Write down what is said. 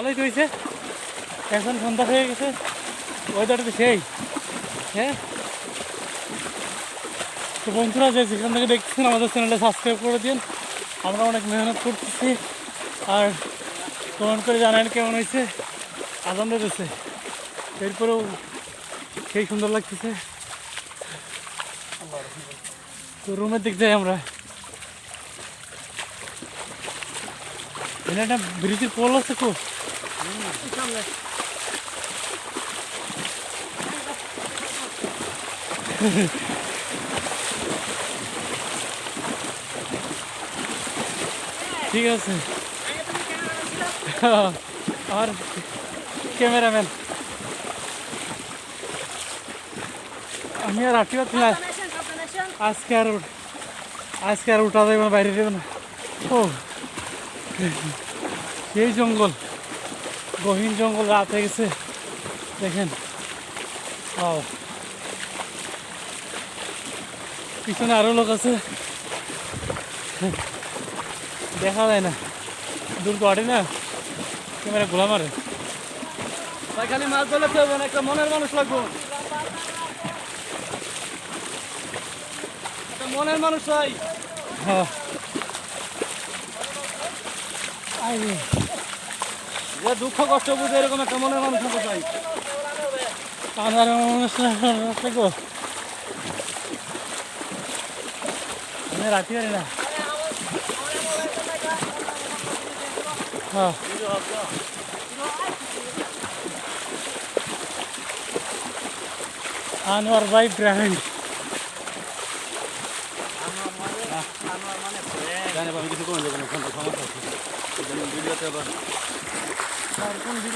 ভালোই রয়েছে এখন সন্ধ্যা হয়ে গেছে ওয়েদারটা তো সেই। হ্যাঁ? তো বন্ধুরা, যে যেখান থেকে দেখছেন আমাদের চ্যানেলটা সাবস্ক্রাইব করে দিন। আমরা অনেক মেহনত করতেছি। আর কমেন্ট করে জানান কেমন হয়েছে। আনন্দ দিতেছে। এরপরেও সেই সুন্দর লাগতেছে। তো রুমের দিক যাই আমরা। এখানে একটা ব্রিজের পোল আছে খুব ঠিক আছে আমার ক্যামেরাম্যান আমি আর আটটি পাচ্ছি না আজকে আর উঠ- আজকে আর উঠা যাবে না বাইরে যাবে না ও সেই জঙ্গল গহীন জঙ্গল রাত হয়ে গেছে। দেখেন। ও পিছনে আরও লোক আছে। দেখা যায় না। দূর পাড়ে না। ক্যামেরা গোলা মারে। ভাই, খালি মাছ ধরলে তো না, একটা মনের মানুষ লাগবো। মনের মানুষ হ্যাঁ। আরে যে দুঃখ, কষ্ট বুঝে এরকম একটা মনের মানুষ হতে চাই। লাগবো আমি রাতি পারি না। হ্যাঁ। আনোয়ার ভাই ব্র্যান্ড। জানি আমি কিছু করে দেবো না ফোনটা সমস্যা আছে ভিডিও